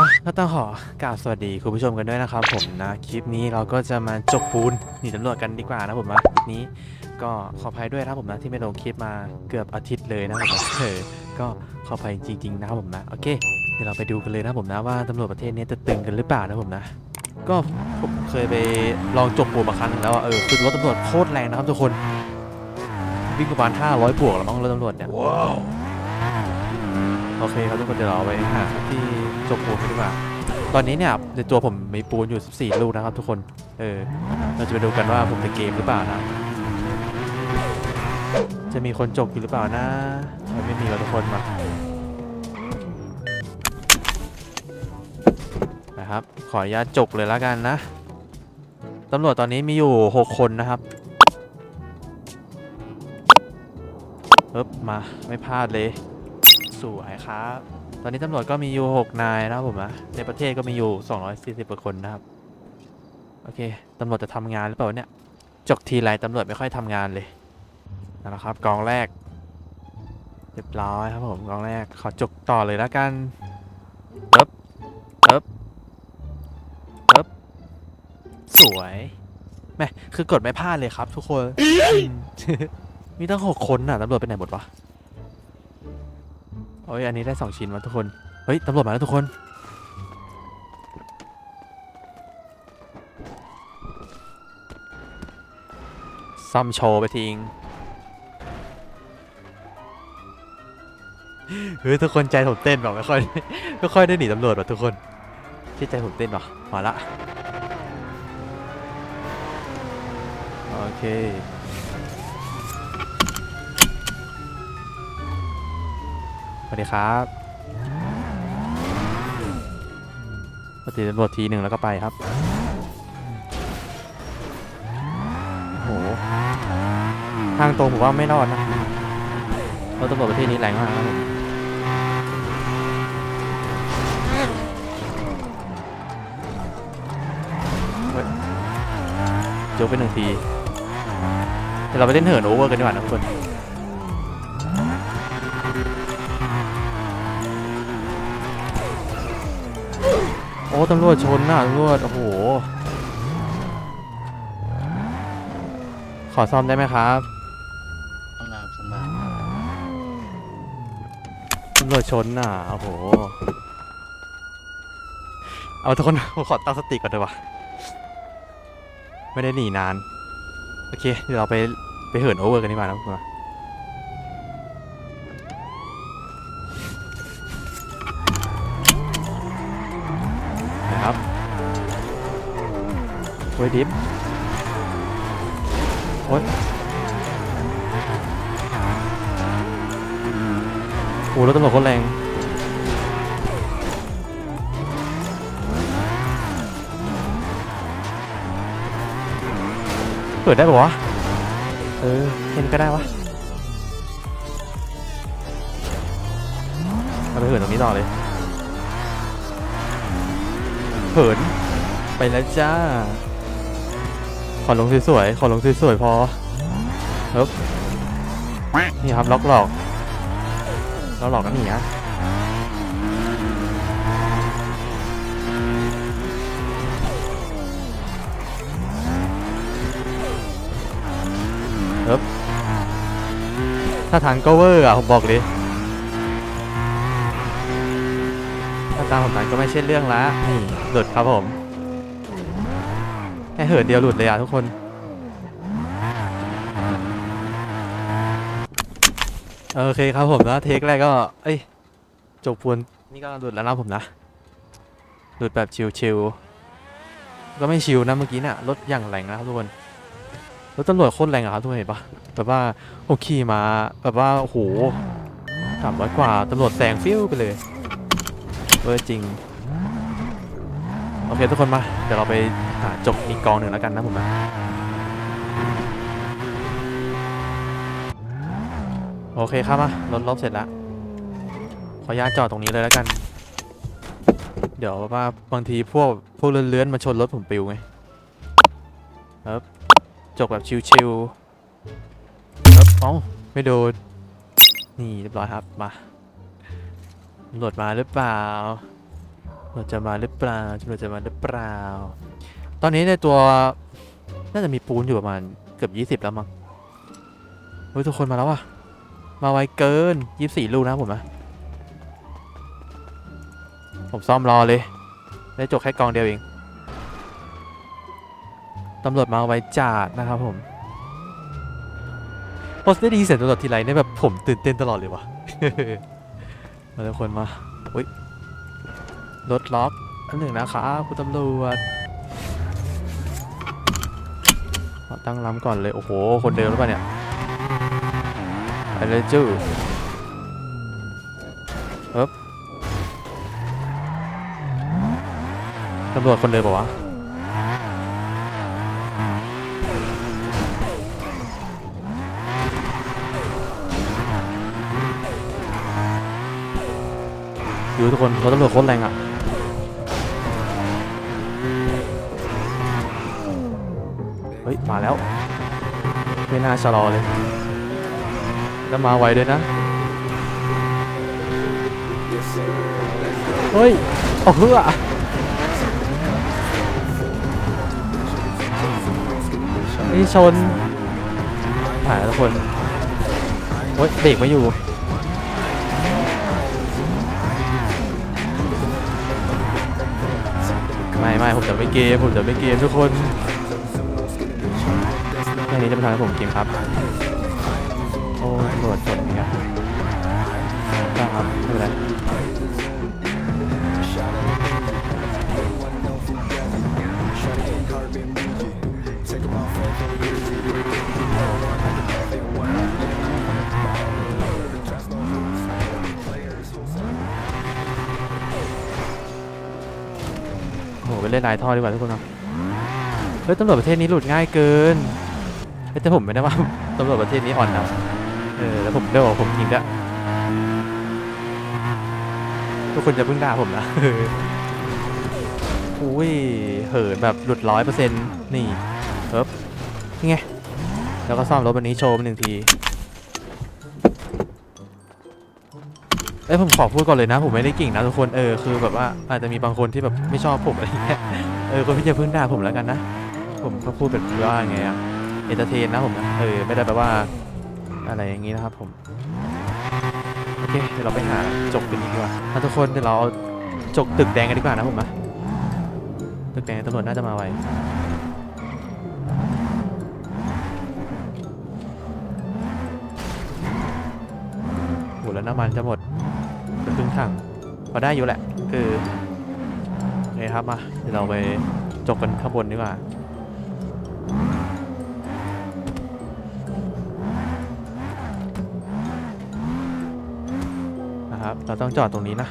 อะก็ต้องขอกราบสวัสดีคุณผู้ชมกันด้วยนะครับผมนะคลิปนี้เราก็จะมาจกปูนหนีตำรวจกันดีกว่านะผมนะคลิปนี้ก็ขออภัยด้วยนะครับผมนะที่ไม่ลงคลิปมาเกือบอาทิตย์เลยนะครับผมนะเออก็ขออภัยจริง ๆ นะครับผมนะโอเคเดี๋ยวเราไปดูกันเลยนะครับผมนะว่าตำรวจประเทศนี้จะตึงกันหรือเปล่านะผมนะ ก็ผมเคยไปลองจกปูนมาครั้งหนึงแล้วอะเออคือรถตำรวจโคตรแรงนะครับทุกคนวิ่งประมาณ500บวกแล้วมั้งรถตำรวจเนี่ยโอเคครับทุกคนเดี๋ยวเราไปหาที่ จกปูนกันดีกว่า ตอนนี้เนี่ยในตัวผมมีปูนอยู่ 14 ลูกนะครับทุกคน เออ เราจะไปดูกันว่าผมจะเกมหรือเปล่านะ จะมีคนจกอยู่หรือเปล่านะไม่มีแล้วทุกคนมานะครับ ขออนุญาตจกเลยแล้วกันนะ ตำรวจตอนนี้มีอยู่ 6 คนนะครับเอ๊บมาไม่พลาดเลย สวยครับ ตอนนี้ตำรวจก็มีอยู่6นายนะครับผมนะในประเทศก็มีอยู่ 240กว่าคนนะครับ โอเคตำรวจจะทำงานหรือเปล่าเนี่ย จกทีไรตำรวจไม่ค่อยทำงานเลยนั่นแหละครับกองแรกเรียบร้อยครับผมกองแรกขอจกต่อเลยแล้วกันเอ๊บเอ๊บเอ๊บสวยแม่คือกดไม่พลาดเลยครับ ทุกคน มีตั้งหกคนน่ะตำรวจไปไหนหมดวะ อ้ยอันนี้ได้2ชิ้นมาทุกคน เฮ้ยตำรวจมาแล้วทุกคน ซ่อมโชว์ไปทิ้งเฮ้ยทุกคนใจผมเต้นแบบไม่ค่อยไม่ค่อยได้หนีตำรวจว่ะทุกคนที่ใจผมเต้นว่ะมาละโอเค วัสดีครับปฏิตำรวจทีหนึ่งแล้วก็ไปครับ โอ้โห ทางตรงผมว่าไม่รอดนะเรถตำรวจประเทศนี้แรงมากครับผมเฮ้ยจกไปหนึ่งทีเดี๋ยวเราไปเล่นเหินโอเวอร์กันดีกว่านะทุกคน ตำรวจชนน่ะตำรวจโอ้โห ขอซ่อมได้ไหมครับต้องรามสมานตำรวจชนน่ะโอ้โห เอาทุกคน ผมขอตั้งสติก่อนเลยวะไม่ได้หนีนาน โอเค เดี๋ยวเราไปไปเหินโอเวอร์กันดีกว่านะทุกคน นะครับโอ้ยดิฟโอ้ยโอ้รถตำรวจโคนแรงเปิดได้ปะวะ เออแค่นี้ก็ได้วะ เอาไปเหินตรงนี้ต่อเลย เหิน ไปแล้วจ้า ขอลงสวยๆ ขอลงสวยๆพอเฮ้บนี่ครับล็อกหลอกล็อกหลอกกันหนีนะเฮ้บถ้าทางก็เวอร์อะผมบอกเลย ตามผมนั้นก็ไม่ใช่เรื่องละนี่หลุดครับผมแค่เหินเดียวหลุดเลยอะทุกคนโอเคครับผมนะเทคแรกก็เอ้ยจบพวนนี่ก็หลุดแล้วนะผมนะหลุดแบบชิวๆก็ไม่ชิวนะเมื่อกี้เนี่ยรถอย่างแรงนะครับทุกคนรถตำรวจโคตรแรงอะครับทุกคนเห็นปะแบบว่าผมขี่มาแบบว่าโอ้โหสามร้อยกว่าตำรวจแซงฟิวไปเลย เวอร์จริง โอเคทุกคนมา เดี๋ยวเราไปหาจบอีกกองหนึ่งแล้วกันนะผมนะโอเคครับมารถลบเสร็จแล้ว ขออนุญาตจอดตรงนี้เลยแล้วกัน เดี๋ยวว่าบางทีพวกพวกเลื้อนๆมาชนรถผมปิวไงครับจบแบบชิวๆครับเอ้าไม่โดน นี่เรียบร้อยครับ มา ตำรวจมาหรือเปล่าตำรวจจะมาหรือเปล่าตำรวจจะมาหรือเปล่า ตอนนี้ในตัวน่าจะมีปูนอยู่ประมาณเกือบยี่สิบแล้วมั้งเฮ้ยทุกคนมาแล้วว่ะมาไวเกินยี่สี่ลูกนะผมนะผมซ่อมรอเลย ได้จบแค่กองเดียวเอง ตำรวจมาไวจัดนะครับผมพอได้ดีเสียงตำรวจทีไรเนี่ยแบบผมตื่นเต้นตลอดเลยวะ มาทุกคนมาอุ้ยรถล็อกอันหนึ่งนะครับคุณตำรวจตั้งลำก่อนเลย โอ้โห คนเดิมหรือเปล่าเนี่ยไปเลยจู้เอ๊บตำรวจคนเดิมปล่าวะ ดูทุกคนรถตำรวจโคตรแรงอะเฮ้ย มาแล้ว ไม่น่าชะลอเลย แล้วมาไวด้วยนะ เฮ้ยเอาเพื่อนี่ชนถ่ายทุกคน โอ้ยเบรกไม่อยู่ ไม่ไม่ผมจะไม่เกมผมจะไม่เกมทุกคนแค่นี้จะเป็นทางให้ผมเกมครับ โอ้ยตำรวจชนอย่างเงี้ยได้ครับไม่เป็นไรโเล่นนายท่อดีกว่าทุกคนครับเฮ้ยตำรวจประเทศนี้หลุดง่ายเกินเฮ้ยแต่ผมไม่ได้ว่าตำรวจประเทศนี้อ่อนนะเออแล้วผมได้บอกว่าผมยิงด้วยทุกคนจะเพิ่งด่าผมนะอุ้ยเหินแบบหลุดร้อยเปอร์เซ็นต์นี่เฮ้บนี่ไงแล้วก็ซ่อมรถวันนี้โชว์ไปหนึ่งที อ้ยผมขอพูดก่อนเลยนะ ผมไม่ได้เก่งนะทุกคนเออคือแบบว่าอาจจะมีบางคนที่แบบไม่ชอบผมอะไรเงี้ยเออคนที่จะพึ่งด่าผมแล้วกันนะ ผมก็พูดแบบว่าไงอะเอนเตอร์เทนนะผมเออไม่ได้แปลว่าอะไรอย่างงี้นะครับผมโอเคเดี๋ยวเราไปหาจกกันดีกว่าอะทุกคนเดี๋ยวเราจกตึกแดงกันดีกว่านะผมนะตึกแดงตำรวจน่าจะมาไวโหแล้วน้ำมันจะหมด ถังพอได้อยู่แหละเออโอเคครับมาเดี๋ยวเราไปจบกันข้างบนดีกว่านะครับเราต้องจอดตรงนี้นะ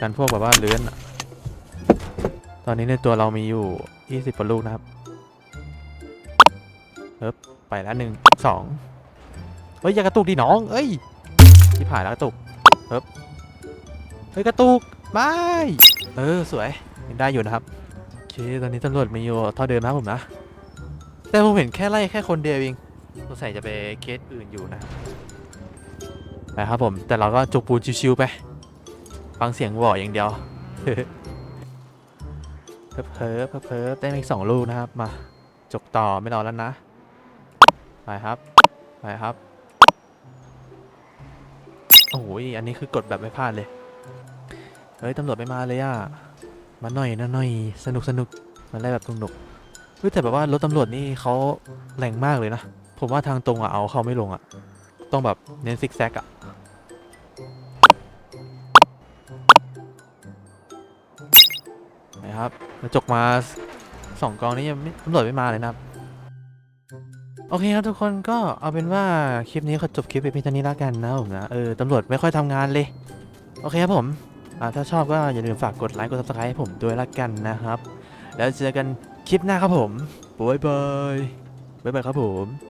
กันพวกแบบว่าเลื้อนตอนนี้ในตัวเรามีอยู่ 20กว่าลูกนะครับเฮ้บไปแล้วหนึ่งสองเฮ้ยอย่ากระตุกดิน้อง เอ้ยที่ผ่านแล้วกระตุกเฮ้บ ฮ้ยกระตุกไม่เออสวยยังได้อยู่นะครับโอเคตอนนี้ตำรวจมีอยู่เท่าเดิมนะครับผมนะ แต่ผมเห็นแค่ไล่แค่คนเดียวเองสงสัยจะไปเคสอื่นอยู่นะครับไปครับผมแต่เราก็จุกปูนชิวๆไปฟังเสียงหวออย่างเดียวเพิ่มเพิ่มเพิ่มได้มาอีกสองลูกนะครับมาจกต่อไม่รอแล้วนะไปครับไปครับโอ้ยอันนี้คือกดแบบไม่พลาดเลย เฮ้ยตำรวจไม่มาเลยอะ มาหน่อยนะหน่อยสนุกสนุกมาไล่แบบสนุกเฮ้ยแต่แบบว่ารถตำรวจนี่เขาแรงมากเลยนะ ผมว่าทางตรงอะเอาเขาไม่ลงอะ ต้องแบบเน้นซิกแซกอะนะครับกระจกมาสองกองนี้ยังไม่ตำรวจไม่มาเลยนะครับ โอเคครับทุกคนก็เอาเป็นว่าคลิปนี้ขอจบคลิปไปเพียงเท่านี้แล้วกันนะผมนะ เออตำรวจไม่ค่อยทำงานเลย โอเคครับผม ถ้าชอบก็อย่าลืมฝากกดไลค์กด subscribe ให้ผมด้วยละกันนะครับ แล้วเจอกันคลิปหน้าครับผมบ๊ายบายบ๊ายบายครับผม